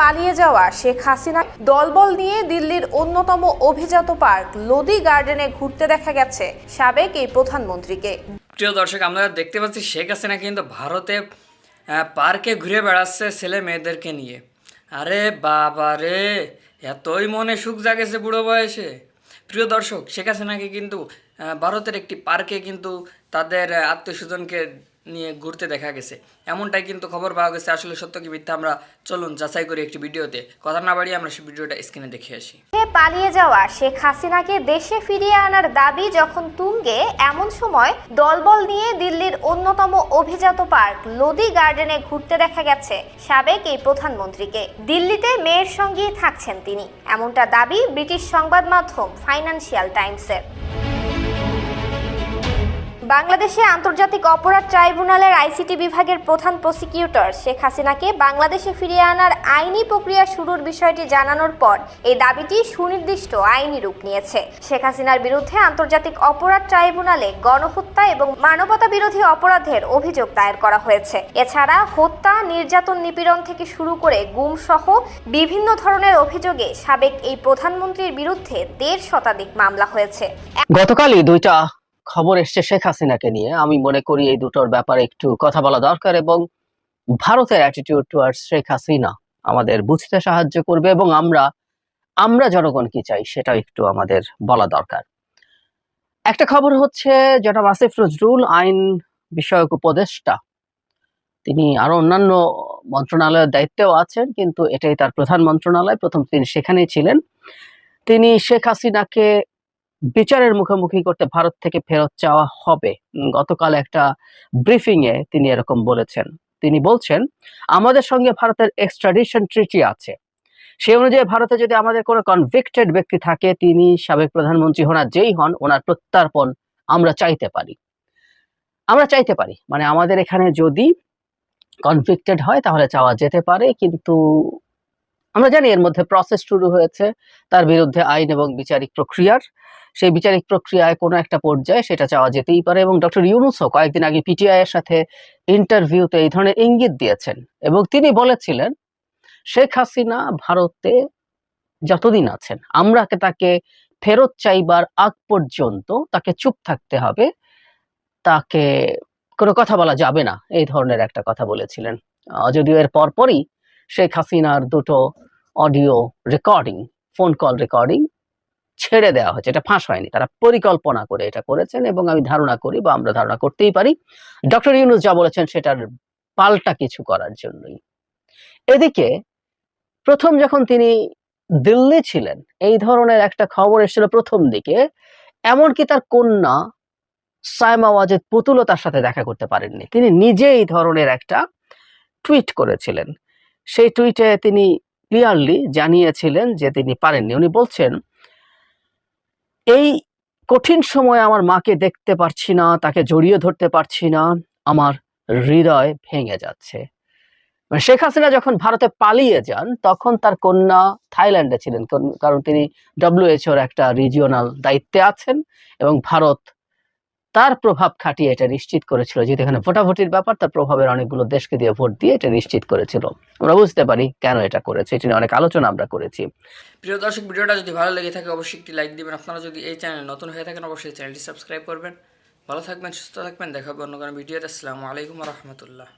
পালিয়ে যাওয়া শেখ হাসিনা দলবল নিয়ে দিল্লির অন্যতম অভিজাত পার্ক লোদি গার্ডেনে ঘুরতে দেখা গেছে সাবেক এই প্রধানমন্ত্রীকে। প্রিয় দর্শক, আমরা দেখতে পাচ্ছি শেখ হাসিনা কিন্তু ভারতে পার্কে ঘুরে বেড়াচ্ছে ছেলে মেয়েদেরকে নিয়ে। আরে বাবা রে, এতই মনে সুখ জাগেছে বুড়ো বয়সে। প্রিয় দর্শক, শেখ হাসিনাকে কিন্তু ভারতের একটি পার্কে কিন্তু তাদের আত্মীয় স্বজনকে নিয়ে ঘুরতে দেখা গেছে। এমনটাই কিন্তু খবর পাওয়া গেছে। আসলে সত্য কি মিথ্যা আমরা চলুন যাচাই করি একটি ভিডিওতে। কথা না বাড়িয়ে আমরা সেই ভিডিওটা স্ক্রিনে দেখে আসি। পালিয়ে যাওয়া শেখ হাসিনাকে দেশে ফিরিয়ে আনার দাবি যখন তুঙ্গে, এমন সময় দলবল নিয়ে দিল্লির অন্যতম অভিজাত পার্ক লোদি গার্ডেনে ঘুরতে দেখা গেছে সাবেক এই প্রধানমন্ত্রীকে। দিল্লিতে মেয়ের সঙ্গেই থাকছেন তিনি। এমনটা দাবি ব্রিটিশ সংবাদ মাধ্যম ফাইন্যান্সিয়াল টাইমসের। বাংলাদেশে আন্তর্জাতিক অপরাধ ট্রাইব্যুনালের আইসিটি বিভাগের প্রধান প্রসিকিউটর শেখ হাসিনাকে বাংলাদেশে ফিরিয়ে আনার আইনি প্রক্রিয়া শুরুর বিষয়টি জানানোর পর এই দাবিটি সুনির্দিষ্ট আইনি রূপ নিয়েছে। শেখ হাসিনার বিরুদ্ধে আন্তর্জাতিক অপরাধ ট্রাইব্যুনালে গণহত্যা এবং মানবতা বিরোধী অপরাধের অভিযোগ দায়ের করা হয়েছে। এছাড়া হত্যা, নির্যাতন, নিপীড়ন থেকে শুরু করে গুম সহ বিভিন্ন ধরনের অভিযোগে সাবেক এই প্রধানমন্ত্রীর বিরুদ্ধে দেড় শতাধিক মামলা হয়েছে। গতকালই দুইটা খবর এসছে শেখ হাসিনাকে নিয়ে। আমি মনে করি এই দুটোর ব্যাপারে একটু কথা বলা দরকার এবং ভারতের অ্যাটিটিউড টুয়ার্ডস শেখ হাসিনা আমাদের বুঝতে সাহায্য করবে এবং আমরা আমরা জনগণ কি চাই সেটা একটু আমাদের বলা দরকার। একটা খবর হচ্ছে যেটা আসিফ নজরুল আইন বিষয়ক উপদেষ্টা। তিনি আরও অন্যান্য মন্ত্রণালয়ের দায়িত্বেও আছেন, কিন্তু এটাই তার প্রধান মন্ত্রণালয়। প্রথম তিনি সেখানেই ছিলেন। তিনি শেখ হাসিনাকে বিচারের মুখোমুখি করতে ভারত থেকে ফেরত চাওয়া হবে। গতকাল একটা ব্রিফিং এ তিনি এরকম বলেছেন। তিনি বলছেন, আমাদের সঙ্গে ভারতের এক্সট্রাডিশন ট্রিটি আছে। সেই অনুযায়ী ভারতে যদি আমাদের কোনো কনভিক্টেড ব্যক্তি থাকে, তিনি সাবেক প্রধানমন্ত্রী হন আর যেই হন, ওনার প্রত্যার্পণ আমরা চাইতে পারি। আমরা চাইতে পারি। মানে আমাদের এখানে যদি কনভিক্টেড হয়, তাহলে চাওয়া যেতে পারে, কিন্তু আমরা জানি এর মধ্যে প্রসেস শুরু হয়েছে। তার বিরুদ্ধে আইন এবং বিচারিক প্রক্রিয়ার সেই বিচারিক প্রক্রিয়ায় কোনো একটা পর্যায়ে সেটা চাওয়া যেতেই পারে এবং ডক্টর ইউনুসও কয়েকদিন আগে পিটিআই এর সাথে ইন্টারভিউতে এই ধরনের ইঙ্গিত দিয়েছেন এবং তিনি বলেছিলেন, শেখ হাসিনা ভারতে যতদিন আছেন, আমরা তাকে ফেরত চাইবার আগ পর্যন্ত তাকে চুপ থাকতে হবে, তাকে কোনো কথা বলা যাবে না। এই ধরনের একটা কথা বলেছিলেন। যদিও এর পরপরই শেখ হাসিনার দুটো audio recording phone call recording ছেড়ে দেওয়া হয়েছে। এটা ফাঁস হয়নি। তারা পরিকল্পনা করে এটা করেছেন এবং আমি ধারণা করি বা আমরা ধারণা করতেই পারি। ডক্টর ইউনুস যা বলেছেন সেটার পাল্টা কিছু করার জন্যই। এদিকে প্রথম যখন তিনি দিল্লি ছিলেন, এই ধরনের একটা খবর এসেছিল প্রথম দিকে। এমনকি তার কন্যা সায়মা ওয়াজেদ পুতুলও তার সাথে দেখা করতে পারেননি। তিনি নিজে এই ধরনের একটা টুইট করেছিলেন। সেই টুইটে তিনি ক্লিয়ারলি জানিয়েছিলেন যে তিনি পারেননি। উনি বলছেন এই কঠিন সময়ে আমার মাকে দেখতে পারছি না, তাকে জড়িয়ে ধরতে পারছি না, আমার হৃদয় ভেঙে যাচ্ছে। মানে শেখ হাসিনা যখন ভারতে পালিয়ে যান, তখন তার কন্যা থাইল্যান্ডে ছিলেন, কারণ- তিনি ডব্লিউএচওর একটা রিজিওনাল দায়িত্বে আছেন এবং ভারত তার প্রভাব খাটিয়ে এটা নিশ্চিত করেছিল যেহেতু এখানে ভোটাভুটির ব্যাপার, তার প্রভাবের অনেকগুলো দেশকে দিয়ে ভোট দিয়ে এটা নিশ্চিত করেছিল। আমরা বুঝতে পারি কেন এটা করেছে, এটা নিয়ে অনেক আলোচনা আমরা করেছি। প্রিয় দর্শক, ভিডিওটা যদি ভালো লেগে থাকে, অবশ্যই একটি লাইক দিবেন। আপনারা যদি এই চ্যানেল নতুন হয়ে থাকেন, অবশ্যই চ্যানেলটি সাবস্ক্রাইব করবেন। ভালো থাকবেন, সুস্থ থাকবেন। দেখা হবে অন্য কোনো ভিডিওতে। আসসালামু আলাইকুম রহমতুল্লাহ।